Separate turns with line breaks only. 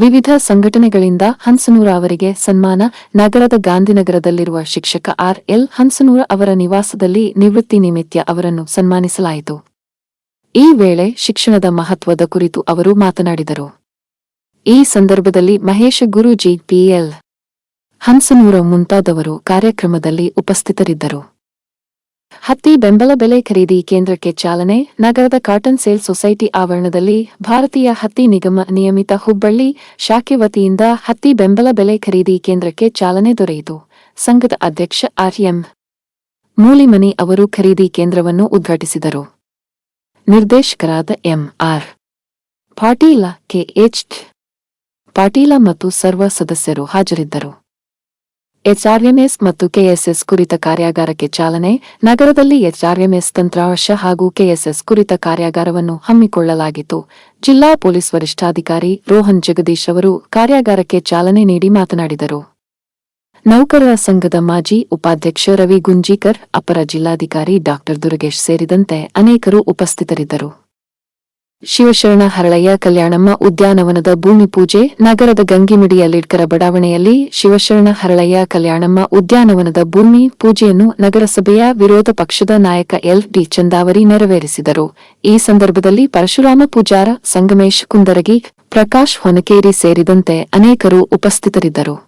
ವಿವಿಧ ಸಂಘಟನೆಗಳಿಂದ ಹನ್ಸನೂರ ಅವರಿಗೆ ಸನ್ಮಾನ. ನಗರದ ಗಾಂಧಿನಗರದಲ್ಲಿರುವ ಶಿಕ್ಷಕ ಆರ್ ಎಲ್ ಹನ್ಸನೂರ ಅವರ ನಿವಾಸದಲ್ಲಿ ನಿವೃತ್ತಿ ನಿಮಿತ್ತ ಅವರನ್ನು ಸನ್ಮಾನಿಸಲಾಯಿತು. ಈ ವೇಳೆ ಶಿಕ್ಷಣದ ಮಹತ್ವದ ಕುರಿತು ಅವರು ಮಾತನಾಡಿದರು. ಈ ಸಂದರ್ಭದಲ್ಲಿ ಮಹೇಶ ಗುರೂಜಿ ಪಿಎಲ್ ಹನ್ಸನೂರ ಮುಂತಾದವರು ಕಾರ್ಯಕ್ರಮದಲ್ಲಿ ಉಪಸ್ಥಿತರಿದ್ದರು. ಹತ್ತಿ ಬೆಂಬಲ ಬೆಲೆ ಖರೀದಿ ಕೇಂದ್ರಕ್ಕೆ ಚಾಲನೆ, ನಗರದ ಕಾಟನ್ ಸೇಲ್ ಸೊಸೈಟಿ ಆವರಣದಲ್ಲಿ ಭಾರತೀಯ ಹತ್ತಿ ನಿಗಮ ನಿಯಮಿತ ಹುಬ್ಬಳ್ಳಿ ಶಾಖೆ ವತಿಯಿಂದ ಹತ್ತಿ ಬೆಂಬಲ ಬೆಲೆ ಖರೀದಿ ಕೇಂದ್ರಕ್ಕೆ ಚಾಲನೆ ದೊರೆಯಿತು. ಸಂಘದ ಅಧ್ಯಕ್ಷ ಆರ್ಎಂ ಮೂಲಿಮನಿ ಅವರು ಖರೀದಿ ಕೇಂದ್ರವನ್ನು ಉದ್ಘಾಟಿಸಿದರು. ನಿರ್ದೇಶಕರಾದ ಎಂಆರ್ ಪಾಟೀಲ, ಕೆಎಚ್ ಪಾಟೀಲ ಮತ್ತು ಸರ್ವ ಸದಸ್ಯರು ಹಾಜರಿದ್ದರು. ಎಚ್ಆರ್ಎಂಎಸ್ ಮತ್ತು ಕೆಎಸ್ಎಸ್ ಕುರಿತ ಕಾರ್ಯಾಗಾರಕ್ಕೆ ಚಾಲನೆ, ನಗರದಲ್ಲಿ ಎಚ್ಆರ್ಎಂಎಸ್ ತಂತ್ರಾಂಶ ಹಾಗೂ ಕೆಎಸ್ಎಸ್ ಕುರಿತ ಕಾರ್ಯಾಗಾರವನ್ನು ಹಮ್ಮಿಕೊಳ್ಳಲಾಗಿತ್ತು. ಜಿಲ್ಲಾ ಪೊಲೀಸ್ ವರಿಷ್ಠಾಧಿಕಾರಿ ರೋಹನ್ ಜಗದೀಶ್ ಅವರು ಕಾರ್ಯಾಗಾರಕ್ಕೆ ಚಾಲನೆ ನೀಡಿ ಮಾತನಾಡಿದರು. ನೌಕರರ ಸಂಘದ ಮಾಜಿ ಉಪಾಧ್ಯಕ್ಷ ರವಿ ಗುಂಜೀಕರ್, ಅಪರ ಜಿಲ್ಲಾಧಿಕಾರಿ ಡಾಕ್ಟರ್ ದುರಗೇಶ್ ಸೇರಿದಂತೆ ಅನೇಕರು ಉಪಸ್ಥಿತರಿದ್ದರು. ಶಿವಶರಣ ಹರಳಯ್ಯ ಕಲ್ಯಾಣಮ್ಮ ಉದ್ಯಾನವನದ ಭೂಮಿ ಪೂಜೆ, ನಗರದ ಗಂಗಿಮಿಡಿಯ ಲಿಡ್ಕರ ಬಡಾವಣೆಯಲ್ಲಿ ಶಿವಶರಣ ಹರಳಯ್ಯ ಕಲ್ಯಾಣಮ್ಮ ಉದ್ಯಾನವನದ ಭೂಮಿ ಪೂಜೆಯನ್ನು ನಗರಸಭೆಯ ವಿರೋಧ ಪಕ್ಷದ ನಾಯಕ ಎಲ್ ಡಿ ಚಂದಾವರಿ ನೆರವೇರಿಸಿದರು. ಈ ಸಂದರ್ಭದಲ್ಲಿ ಪರಶುರಾಮ ಪೂಜಾರ, ಸಂಗಮೇಶ್ ಕುಂದರಗಿ, ಪ್ರಕಾಶ್ ಹೊನಕೇರಿ ಸೇರಿದಂತೆ ಅನೇಕರು ಉಪಸ್ಥಿತರಿದ್ದರು.